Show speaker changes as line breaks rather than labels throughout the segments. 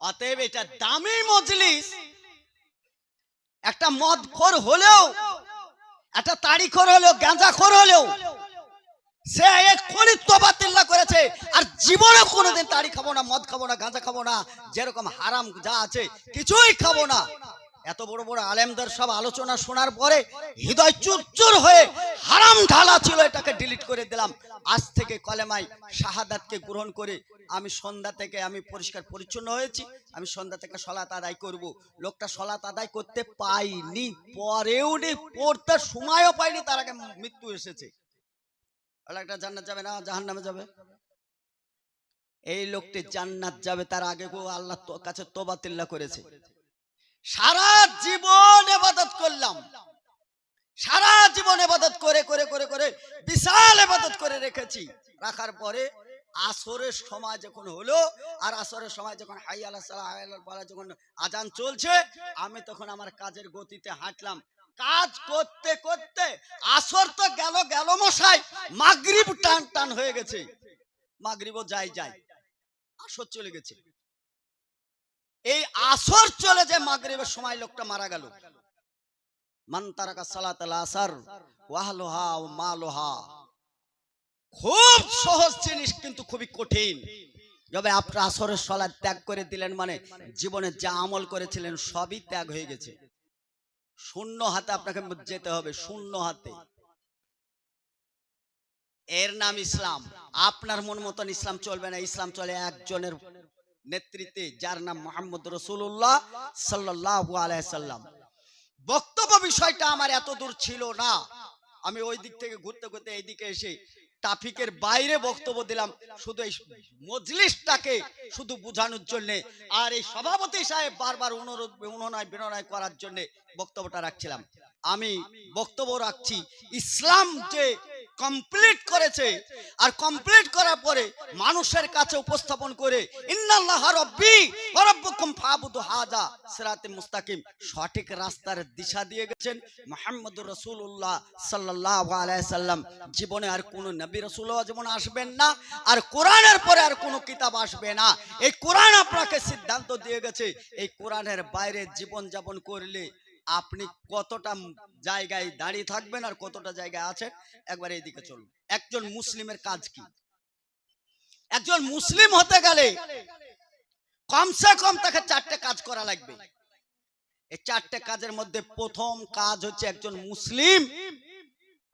অতএব এটা দামি মজলিস। একটা মদ খোর হলেও, একটা খোর হলেও গাঁজা খোর হলেও, সে এক্ষুনি তোবা তিল্লা করেছে, আর জীবনে কোনোদিন তাড়ি খাব না, মদ খাব না, গাঁজা খাব না, যেরকম হারাম যা আছে, কিছুই খাব না। এত বড় বড় আলেমদের সব আলোচনা শোনার পরে হৃদয় চুরচুর হয়ে হারাম ঢালা ছিল, এটাকে ডিলিট করে দিলাম। আজ থেকে কলেমাই শাহাদাতকে গ্রহণ করে আমি সন্ধ্যা থেকে আমি পরিষ্কার পরিচ্ছন্ন হয়েছি, আমি সন্ধ্যা থেকে সলাত আদায় করব। লোকটা সলাত আদায় করতে পাইনি, পরেও নি, পড়তে সময়ও পাইনি, তার আগে মৃত্যু এসেছে। একটা জান্নাত যাবে না জাহান নামে যাবে? এই লোকটি জান্নাত যাবে তার আগে আল্লাহ কাছে তোবাতিল্লা করেছে। সারা জীবন এবাদত করলাম। সারা জীবন এবাদত করে করে করে করে, বিশাল এবাদত করে রেখেছি। রাখার পরে আসরের সময় যখন হলো, আর আসরের সময় যখন হাই আল্লাহ সাল্লাহ আল্লাহ বলা যখন আজান চলছে, আমি তখন আমার কাজের গতিতে হাঁটলাম। কাজ করতে করতে আসর তো গেল গেল মশাই, মাগরিব টান টান হয়ে গেছে। মাগরিবও যাই যাই, আসর চলে গেছে। এই আসর চলে যে মাগরিবের সময় লোকটা মারা গেল। মান তারাকা সালাত আল আসর, ওয়াহলোহা ও মালোহা। খুব সহজ জিনিস, কিন্তু খুবই কঠিন। যবে আপনার আসরের সলাদ ত্যাগ করে দিলেন মানে জীবনে যা আমল করেছিলেন সবই ত্যাগ হয়ে গেছে। শূন্য হাতে আপনাকে যেতে হবে, শূন্য হাতে। এর নাম ইসলাম। আপনার মন মতন ইসলাম চলবে না। ইসলাম চলে একজনের নেতৃত্বে, যার নাম মোহাম্মদ রসুল্লাহ সাল্লাহ আলাইসাল্লাম বক্তব্য বিষয়টা আমার এত দূর ছিল না। আমি ওই দিক থেকে ঘুরতে ঘুরতে এইদিকে এসে ট্রাফিকের বাইরে বক্তব্য দিলাম, শুধু এই মজলিসটাকে শুধু বোঝানোর জন্যে আর এই সভাপতি সাহেব বারবার অনুরোধ, অনুনয়, বিনয় করার জন্যে বক্তব্যটা রাখছিলাম। আমি বক্তব্য রাখছি, ইসলাম যে কমপ্লিট করেছে। আর কমপ্লিট করার পরে মানুষের কাছে উপস্থাপন করে মুস্তাকিম। সঠিক রাস্তার দিশা দিয়ে গেছেন মুহাম্মদুর রাসূলুল্লাহ সাল্লাম। জীবনে আর কোন নবী রাসূলও যেমন আসবেন না, আর কোরআনের পরে আর কোনো কিতাব আসবে না। এই কোরআন আপনাকে সিদ্ধান্ত দিয়ে গেছে, এই কোরআনের বাইরে জীবন যাপন করলে আপনি কতটা জায়গায় দাঁড়িয়ে থাকবেন আর কতটা জায়গায় আছেন? একবার এইদিকে চলুন। একজন মুসলিমের কাজ কি? একজন মুসলিম হতে গেলে কমসে কম তাকে চারটে কাজ করা লাগবে। এই চারটে কাজের মধ্যে প্রথম কাজ হচ্ছে একজন মুসলিম।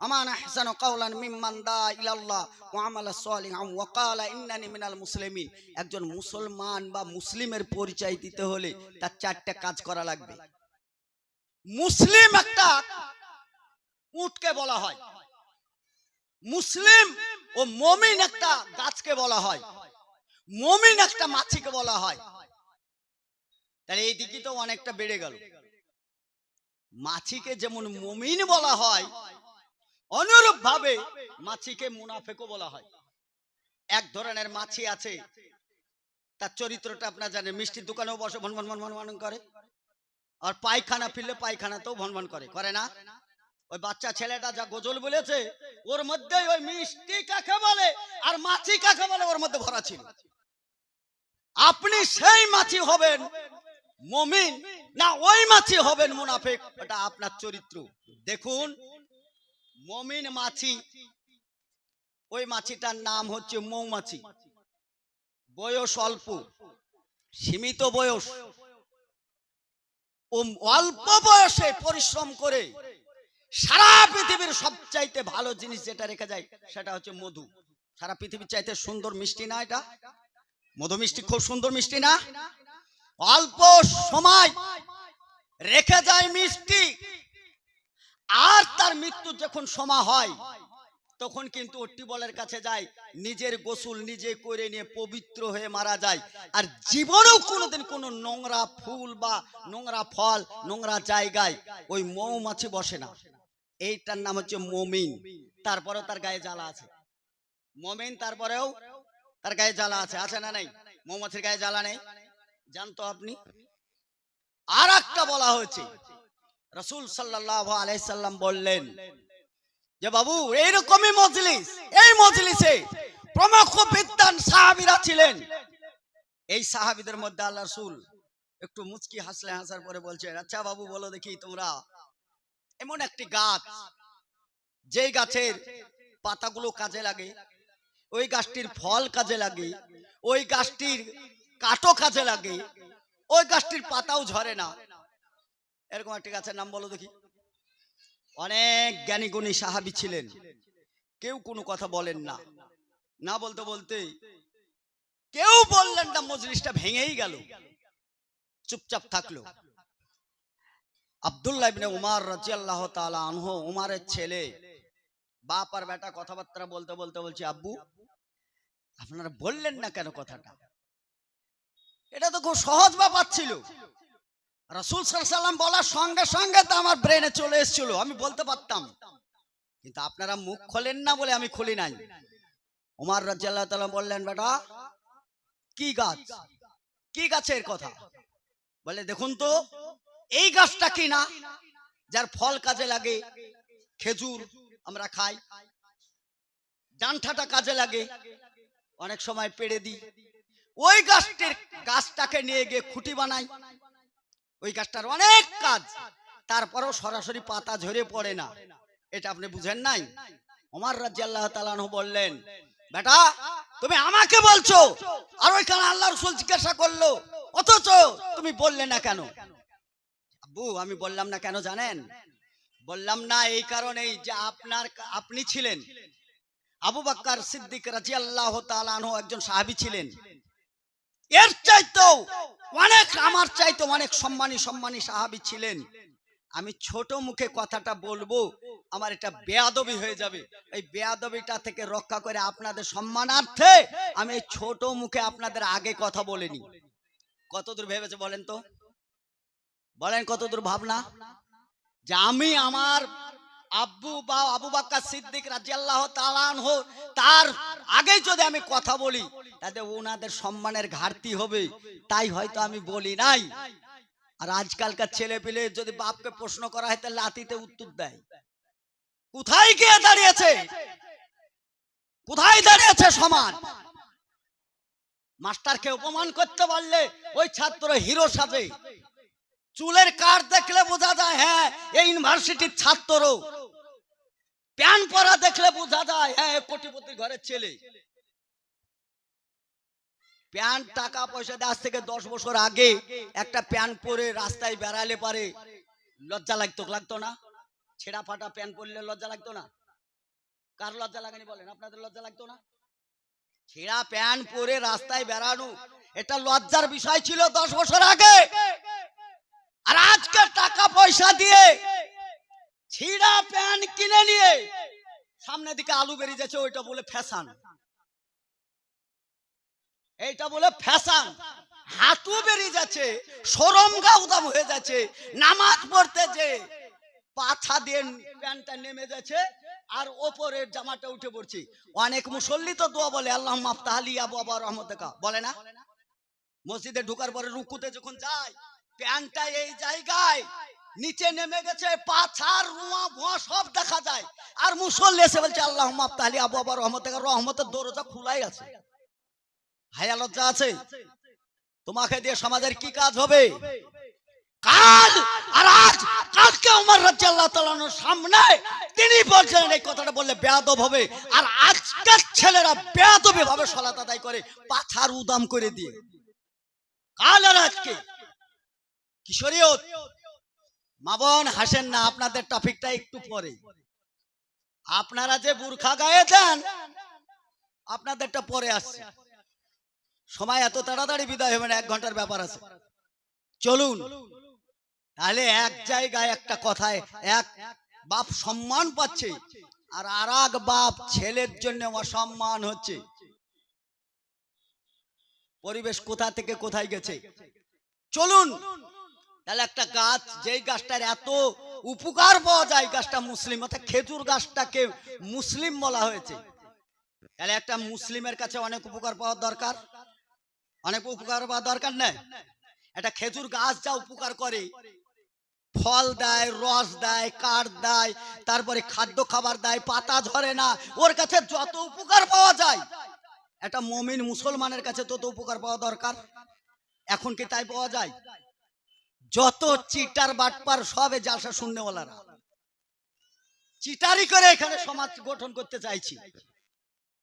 আমান আহসানু কাওলান মিম্মান দা ইলাল্লাহ ওয়া আমালা সালিহান ওয়া ক্বালা ইন্নানি মিনাল মুসলিমিন। একজন মুসলমান বা মুসলিমের পরিচয় দিতে হলে তার চারটে কাজ করা লাগবে। মুসলিম একটা উটকে বলা হয়। মুসলিম ও মমিন একটা গাছকে বলা হয়। মমিন একটা মাছিকে বলা হয়। তাহলে এই দিকে তো অনেকটা বেড়ে গেল। মাছিকে যেমন মমিন বলা হয় অনুরূপ ভাবে মাছিকে মুনাফেকও বলা হয়। এক ধরনের মাছি আছে, তার চরিত্রটা আপনার জানেন, মিষ্টির দোকানেও বসে ভন ভন ভন ভন করে। আর পায়খানা ফিরলে পায়খানাতেও ভন ভন করে করে না? ওই বাচ্চা ছেলেটা যা গজল বলেছে, ওর মধ্যে ওই মিষ্টি কাকে বলে আর মাছি কাকে বলে ওর মধ্যে ভরা ছিল। আপনি সেই মাছি হবেন মমিন, না ওই মাছি হবেন মুনাফেক, ওটা আপনার চরিত্র। দেখুন, মমিন মাছি, ওই মাছিটার নাম হচ্ছে মৌমাছি। বয়স অল্প, সীমিত বয়স। অল্প বয়সে পরিশ্রম করে সারা পৃথিবীর সবচাইতে ভালো জিনিস যেটা রেখে যায় সেটা হচ্ছে মধু। সারা পৃথিবীর চাইতে সুন্দর মিষ্টি না এটা? মধু মিষ্টি খুব সুন্দর মিষ্টি না? অল্প সময় রেখে যায় মিষ্টি। আর তার মৃত্যু যখন সময় হয় তখন কিন্তু বলের কাছে যায়, নিজের গোসল নিজে করে নিয়ে পবিত্র হয়ে মারা যায়। আর জীবনেও কোনোদিন কোনো নোংরা ফুল বা নোংরা ফল, নোংরা জায়গায় ওই মৌমাছি বসে না। এইটার নাম হচ্ছে মমিন। তারপরেও তার গায়ে জ্বালা আছে। মমিন তারপরেও তার গায়ে জ্বালা আছে। আছে না নাই? মৌমাছির গায়ে জ্বালা নেই? জানতো আপনি? আর একটা বলা হয়েছে। রসুল সাল্লাহ আলাইসাল্লাম বললেন যে বাবু, এইরকমই মজলিস। এই মজলিসে প্রমুখ বিদ্যান সাহাবিরা ছিলেন। এই সাহাবিদের মধ্যে আল্লাহ রসুল একটু মুচকি হাসলে হাসার পরে বলছে আচ্ছা বাবু, বলো দেখি তোমরা। এমন একটি গাছ, যেই গাছের পাতাগুলো কাজে লাগে, ওই গাছটির ফল কাজে লাগে, ওই গাছটির কাঠও কাজে লাগে, ওই গাছটির পাতাও ঝরে না। এরকম একটি গাছের নাম বলো দেখি। অনেক জ্ঞানী গুণী সাহাবি ছিলেন। কেউ কোনো কথা বলেন না। না বলতে বলতে কেউ বললেন না, মজলিসটা ভেঙেই গেল। চুপচাপ থাকল। আব্দুল্লাহ ইবনে উমার রাজিয়াল্লাহ তাআলা আনহু, উমারের ছেলে। বাপ আর বেটা কথাবার্তা বলতে বলতে বলছি, আব্বু, আপনারা বললেন না কেন কথাটা? এটা তো খুব সহজ ব্যাপার ছিল। রাসূল সাল্লাম বলার সঙ্গে সঙ্গে তো আমার ব্রেনে চলে এসেছিল, আমি বলতে পারতাম। কিন্তু আপনারা মুখ খোলেন না বলে আমি খুলি নাই। উমার তাআলা বললেন, বেটা, কি গাছ? কি গাছের কথা? বলে, দেখুন তো, এই গাছটা কি না? যার ফল কাজে লাগে, খেজুর আমরা খাই, ডান্ঠাটা কাজে লাগে, অনেক সময় পেড়ে দিই। ওই গাছটির, গাছটাকে নিয়ে গিয়ে খুঁটি বানাই ওই গাছটার অনেক কাজ। তারপরেও সরাসরি পাতা ঝরে পড়ে না। এটা আপনি বুঝেন নাই? ওমার রাজি আল্লাহ তালানহ বললেন বেটা তুমি আমাকে বলছো আর ওইখানে আল্লাহ রসুল জিজ্ঞাসা করল অথচ তুমি বললে না কেন? আব্বু আমি বললাম না কেন জানেন? বললাম না এই কারণেই যে আপনার আপনি ছিলেন। আবু বাক্কার সিদ্দিক রাজি আল্লাহ তালানহ একজন সাহাবি ছিলেন। এর চাইতেও অনেক, আমার চাইতে অনেক সম্মানী সম্মানী সাহাবি ছিলেন। আমি ছোট মুখে কথাটা বলব, আমার এটা বেয়াদবি হয়ে যাবে। এই বেয়াদবিটা থেকে রক্ষা করে আপনাদের সম্মানার্থে আমি ছোট মুখে আপনাদের আগে কথা বলিনি। কতদূর ভেবেছে বলেন তো? বলেন কতদূর ভাবনা? যে আমি আমার আব্বু বা আবু বাক্কা সিদ্দিক রাজিয়াল্লাহ তালান হো তার আগেই যদি আমি কথা বলি তাতে ওনাদের সম্মানের ঘাটতি হবে। তাই হয়তো আমি বলি নাই। আর আজকালকার ছেলে পেলে যদি বাপকে প্রশ্ন করা হয়, তাহলে লাতিতে উত্তর দেয়। কোথায় গিয়ে দাঁড়িয়েছে? কোথায় দাঁড়িয়েছে সমাজ? মাস্টারকে অপমান করতে পারলে ওই ছাত্র হিরো সাজে। চুলের কার দেখলে বোঝা যায় হ্যাঁ এই ইউনিভার্সিটির ছাত্র প্যান পরা দেখলে বোঝা যায় হ্যাঁ কোটিপতি ঘরের ছেলে। প্যান টাকা পয়সা আজ থেকে দশ বছর আগে, একটা প্যান পরে রাস্তায় বেড়ালে পারে, লজ্জা লাগতো লাগতো না? ছেঁড়া ফাটা প্যান পরলে লজ্জা লাগতো না? কার লজ্জা লাগেনি বলেন, আপনাদের লজ্জা লাগতো না? ছেঁড়া প্যান পরে রাস্তায় বেড়ানো, এটা লজ্জার বিষয় ছিল দশ বছর আগে। আর আজকে টাকা পয়সা দিয়ে ছিঁড়া প্যান কিনে নিয়ে সামনের দিকে আলু বেরিয়ে যাচ্ছে, ওইটা বলে ফ্যাশন। এইটা বলে ফ্যাশন। হাতু বেরিয়ে যাচ্ছে, সরম গাউদাম হয়ে যাচ্ছে, নামাজ পড়তে যে পাছা দিয়ে প্যান্টটা নেমে যাচ্ছে, আর ওপরের জামাটা উঠে পড়ছি। অনেক মুসল্লি তো দোয়া বলে, আল্লাহ মাফতাহালি আবু আবা রহমতেকা। বলে না? মসজিদে ঢুকার পরে রুকুতে যখন যায় প্যান্টটা এই জায়গায় নিচে নেমে গেছে পাছার রুয়া, ভুয়া, সব দেখা যায়। আর মুসল্লি এসে বলছে আল্লাহ মাফতাহালি আবু আবা রহমতেকা রহমতের দরজা খোলাই আছে। হায়া লজ্জা আছে। তোমাকে দিয়ে সমাজের কি কাজ হবে? কাল আর আজ কালকে রাদিয়াল্লাহু তাআলার সামনে তিনি বলছেন এই কথাটা বললে বেয়াদব হবে। আর আজকের ছেলেরা বেয়াদবি ভাবে সালাত আদায় করে, পাথার উদাম করে দিয়ে। কাল আর আজকে? মাবন হাসেন না, আপনাদের টপিকটা একটু পরে। আপনারা যে বুরখা গায়ে দেন, আপনাদেরটা পরে আসছে। সময় এত তাড়াতাড়ি বিদায় হবে না, এক ঘণ্টার ব্যাপার আছে। চলুন। তাহলে এক জায়গায় একটা কথায়, এক বাপ সম্মান পাচ্ছে, আর আর বাপ ছেলের জন্য অসম্মান হচ্ছে। পরিবেশ কোথা থেকে কোথায় গেছে? চলুন। তাহলে একটা গাছ, যেই গাছটার এত উপকার পাওয়া যায় গাছটা মুসলিম, অর্থাৎ খেজুর গাছটাকে মুসলিম বলা হয়েছে। তাহলে একটা মুসলিমের কাছে অনেক উপকার পাওয়ার দরকার? অনেক উপকার পাওয়া দরকার নেই? একটা খেজুর গাছ যা উপকার করে, ফল দেয়, রস দেয়, কাঠ দেয়, তারপরে খাদ্য খাবার দেয়, পাতা ঝরে না, ওর কাছে যত উপকার পাওয়া যায়, একটা মমিন মুসলমানের কাছে তত উপকার পাওয়া দরকার। এখন কি তাই পাওয়া যায়? যত চিটার বাটপার সবে জালসা শূন্যওয়ালারা। চিটারি করে এখানে সমাজ গঠন করতে চাইছি।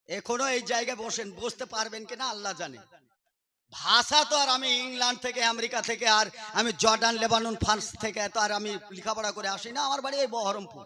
এখনও এই জায়গায় বসেন, বসতে পারবেন কিনা আল্লাহ জানে। ভাষা তো আর আমি ইংল্যান্ড থেকে, আমেরিকা থেকে, আর আমি জর্ডান, লেবানন, ফ্রান্স থেকে তো আর আমি লেখাপড়া করে আসি না। আমার বাড়ি এই বহরমপুর।